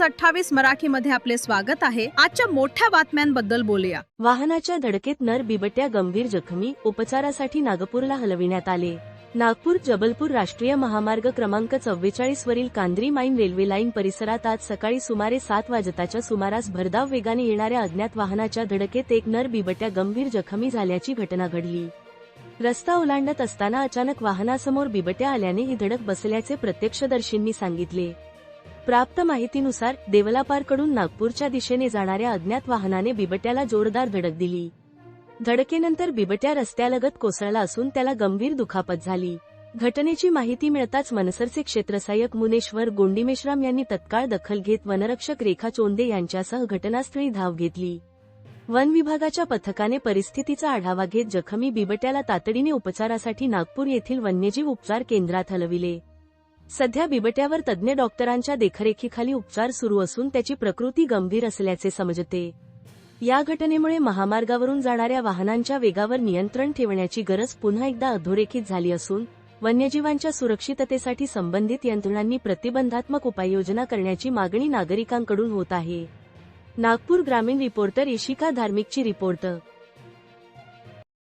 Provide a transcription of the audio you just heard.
News अठ्ठावीस मराठी मध्ये आपले स्वागत आहे. आजच्या मोठ्या बातम्यांबद्दल बोलूया. वाहनाच्या धडकेत नर बिबट्या गंभीर जखमी उपचारासाठी नागपूरला हलविण्यात आले. नागपूर जबलपूर राष्ट्रीय महामार्ग क्रमांक चव्वेचाळीस वरील कांद्री माईन रेल्वे लाईन परिसरात आज सकाळी सुमारे सात वाजताच्या सुमारास भरधाव वेगाने येणाऱ्या अज्ञात वाहनाच्या धडकेत एक नर बिबट्या गंभीर जखमी झाल्याची घटना घडली. रस्ता ओलांडत असताना अचानक वाहनासमोर बिबट्या आल्याने ही धडक बसल्याचे प्रत्यक्षदर्शींनी सांगितले. प्राप्त माहितीनुसार देवलापारकडून नागपूरच्या दिशेने जाणाऱ्या अज्ञात वाहनाने बिबट्याला जोरदार धडक दिली. धडकेनंतर बिबट्या रस्त्यालगत कोसळला असून त्याला गंभीर दुखापत झाली. घटनेची माहिती मिळताच मनसरचे क्षेत्रसहाय्यक मुनेश्वर गोंडीमेश्राम यांनी तत्काळ दखल घेत वनरक्षक रेखा चोंदे यांच्यासह घटनास्थळी धाव घेतली. वन विभागाच्या पथकाने परिस्थितीचा आढावा घेत जखमी बिबट्याला तातडीने उपचारासाठी नागपूर येथील वन्यजीव उपचार केंद्रात हलविले. सध्या बिबट्यावर तज्ज्ञ डॉक्टरांच्या देखरेखीखाली उपचार सुरू असून त्याची प्रकृती गंभीर असल्याचे समजते. या घटनेमुळे महामार्गावरून जाणाऱ्या वाहनांच्या वेगावर नियंत्रण ठेवण्याची गरज पुन्हा एकदा अधोरेखित झाली असून वन्यजीवांच्या सुरक्षिततेसाठी संबंधित यंत्रणांनी प्रतिबंधात्मक उपाययोजना करण्याची मागणी नागरिकांकडून होत आहे. नागपूर ग्रामीण रिपोर्टर इशिका धार्मिकची रिपोर्ट